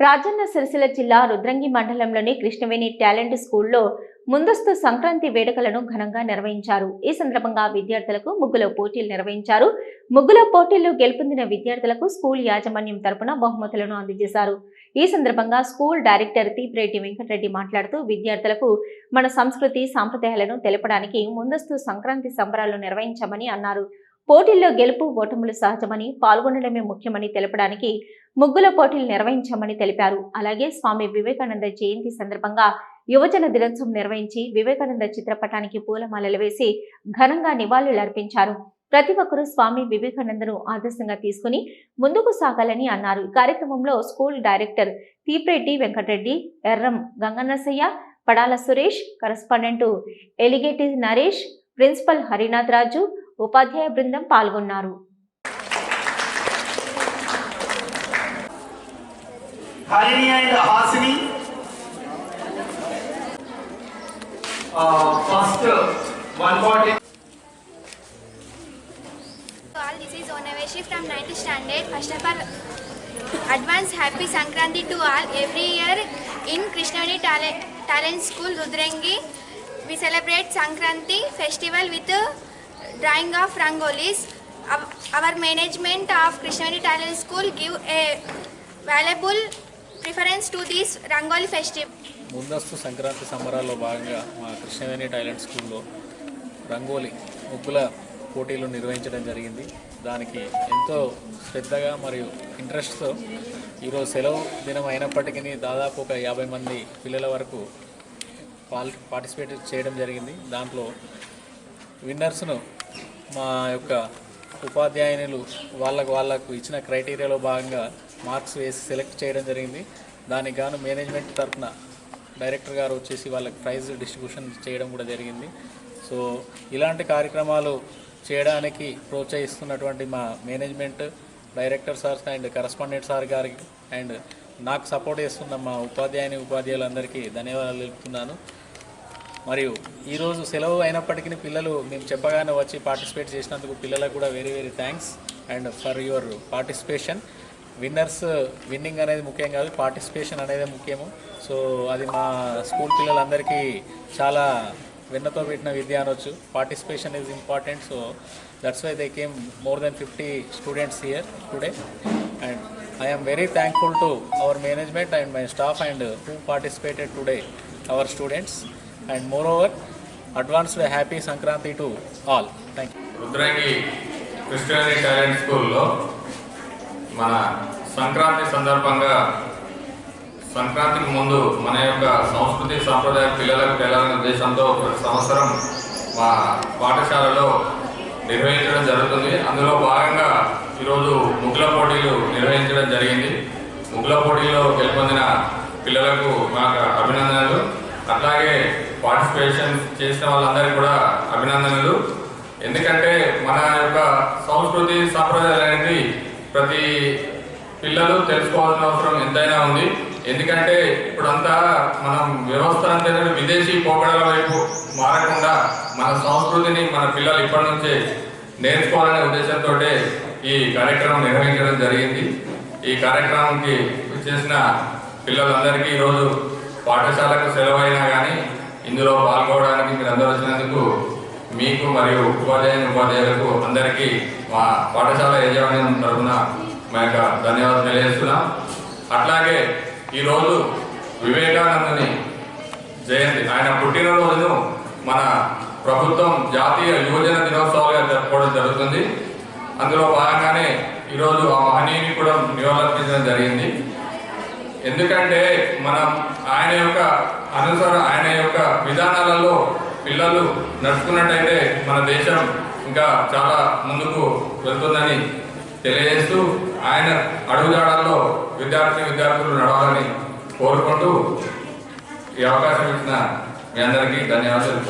రాజన్న సిరిసిల్ల జిల్లా రుద్రంగి మండలంలోని కృష్ణవేణి టాలెంట్ స్కూల్లో ముందస్తు సంక్రాంతి వేడుకలను ఘనంగా నిర్వహించారు. ఈ సందర్భంగా విద్యార్థులకు ముగ్గుల పోటీలు నిర్వహించారు. ముగ్గుల పోటీల్లో గెలుపొందిన విద్యార్థులకు స్కూల్ యాజమాన్యం తరపున బహుమతులను అందజేశారు. ఈ సందర్భంగా స్కూల్ డైరెక్టర్ తీపిరెడ్డి వెంకటరెడ్డి మాట్లాడుతూ విద్యార్థులకు మన సంస్కృతి సాంప్రదాయాలను తెలపడానికి ముందస్తు సంక్రాంతి సంబరాలు నిర్వహించామని అన్నారు. పోటీల్లో గెలుపు ఓటములు సహజమని పాల్గొనడమే ముఖ్యమని తెలపడానికి ముగ్గుల పోటీలు నిర్వహించామని తెలిపారు. అలాగే స్వామి వివేకానంద జయంతి సందర్భంగా యువజన దినోత్సవం నిర్వహించి వివేకానంద చిత్రపటానికి పూలమాలలు వేసి ఘనంగా నివాళులర్పించారు ప్రతి ఒక్కరూ స్వామి వివేకానందను ఆదర్శంగా తీసుకుని ముందుకు సాగాలని అన్నారు. ఈ కార్యక్రమంలో school director Theepireddy Venkatareddy Erram Gangannasayya Padala Suresh correspondent Eligeti Naresh principal Harinath Raju ఉపాధ్యాయ బృందం పాల్గొన్నారు Harini and Hasini. Uh, first, uh, one forty. all, this is Onaveshi from 9th standard. First of all, advance happy Sankranti to all. Every year in Krishnani Talent, Talent School, Rudrangi, we celebrate Sankranti festival with uh, drawing of rangolis. Our, our management of Krishnani Talent School give a valuable preference to this Rangoli festival. ముందస్తు సంక్రాంతి సంబరాల్లో భాగంగా మా Krishnaveni talent స్కూల్లో రంగోలి ముగ్గుల పోటీలు నిర్వహించడం జరిగింది దానికి ఎంతో శ్రద్ధగా మరియు ఇంట్రెస్ట్తో ఈరోజు సెలవు దినం అయినప్పటికీ దాదాపు ఒక యాభై మంది పిల్లల వరకు పాల్ పార్టిసిపేట్ చేయడం జరిగింది దాంట్లో విన్నర్స్ను మా యొక్క ఉపాధ్యాయునులు వాళ్ళకు వాళ్ళకు ఇచ్చిన క్రైటీరియాలో భాగంగా మార్క్స్ వేసి సెలెక్ట్ చేయడం జరిగింది. దానికి గాను మేనేజ్మెంట్ తరఫున డైరెక్టర్ గారు వచ్చేసి వాళ్ళకి ప్రైజ్ డిస్ట్రిబ్యూషన్ చేయడం కూడా జరిగింది. సో ఇలాంటి కార్యక్రమాలు చేయడానికి ప్రోత్సహిస్తున్నటువంటి మా management director sir and correspondent sir గారికి అండ్ నాకు సపోర్ట్ చేస్తున్న మా ఉపాధ్యాయుని ఉపాధ్యాయులందరికీ ధన్యవాదాలు తెలుపుతున్నాను. మరియు ఈరోజు సెలవు అయినప్పటికీ పిల్లలు మేము చెప్పగానే వచ్చి పార్టిసిపేట్ చేసినందుకు పిల్లలకు కూడా very very thanks and for your participation winners winning అనేది ముఖ్యం కాదు పార్టిసిపేషన్ అనేది ముఖ్యము. సో అది మా స్కూల్ పిల్లలందరికీ చాలా వెన్నతో పెట్టిన విద్య అనొచ్చు. Participation is important so that's why they came more than fifty students here today and I very thankful to our management and my staff and who participated today our students and moreover advanced happy Sankranti to all thank you Rudrangi క్రిస్టియనీ talent స్కూల్లో మన సంక్రాంతి సందర్భంగా సంక్రాంతికి ముందు మన యొక్క సంస్కృతి సాంప్రదాయ పిల్లలకు తెలాలనే ఉద్దేశంతో ప్రతి సంవత్సరం మా పాఠశాలలో నిర్వహించడం జరుగుతుంది. అందులో భాగంగా ఈరోజు ముగ్గుల పోటీలు నిర్వహించడం జరిగింది. ముగ్గుల పోటీలో గెలుపొందిన పిల్లలకు మాకు అభినందనలు. అట్లాగే పార్టిసిపేషన్ చేసిన వాళ్ళందరికీ కూడా అభినందనలు. ఎందుకంటే మన యొక్క సంస్కృతి సాంప్రదాయాలు అనేది ప్రతి పిల్లలు తెలుసుకోవాల్సిన అవసరం ఎంతైనా ఉంది. ఎందుకంటే ఇప్పుడంతా మనం వ్యవస్థ అంటే విదేశీ పోకడల వైపు మారకుండా మన సంస్కృతిని మన పిల్లలు ఇప్పటి నుంచే నేర్చుకోవాలనే ఉద్దేశంతో ఈ కార్యక్రమం నిర్వహించడం జరిగింది. ఈ కార్యక్రమంకి చేసిన పిల్లలందరికీ ఈరోజు పాఠశాలకు సెలవైనా కానీ ఇందులో పాల్గొనడానికి మీరు అందరూ వచ్చినందుకు మీకు మరియు ఉపాధ్యాయుని ఉపాధ్యాయులకు అందరికీ మా పాఠశాల యజమాన్యం తరఫున మా యొక్క ధన్యవాదాలు తెలియజేస్తున్నాం. అట్లాగే ఈరోజు వివేకానందని జయంతి ఆయన పుట్టినరోజును మన ప్రభుత్వం జాతీయ యువజన దినోత్సవాలుగా జరుపుకోవడం జరుగుతుంది. అందులో భాగంగానే ఈరోజు ఆ మహనీయుని కూడా నివాళులర్పించడం జరిగింది. ఎందుకంటే మనం ఆయన యొక్క అనుసర ఆయన యొక్క విధానాలలో పిల్లలు నడుచుకున్నట్టయితే మన దేశం ఇంకా చాలా ముందుకు వెళ్తుందని తెలియజేస్తూ ఆయన అడుగుజాడల్లో విద్యార్థి విద్యార్థులు నడవాలని కోరుకుంటూ ఈ అవకాశం ఇచ్చిన మీ అందరికీ ధన్యవాదాలు